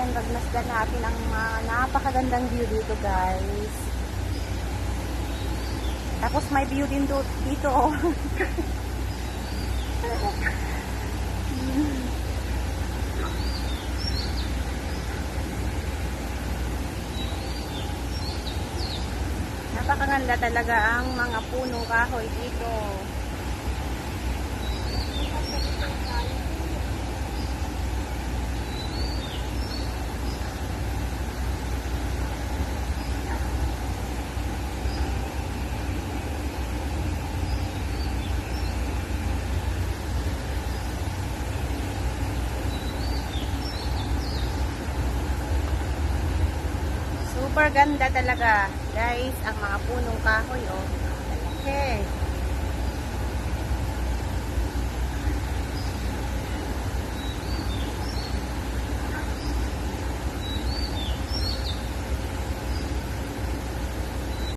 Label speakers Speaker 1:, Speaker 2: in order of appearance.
Speaker 1: Ayan, magmasdan natin ang mga napakagandang view dito, guys. Tapos may view din do, dito, oh. Napakaganda talaga ang mga punong kahoy dito. Super ganda talaga, guys, ang mga punong kahoy, oh. Malaki.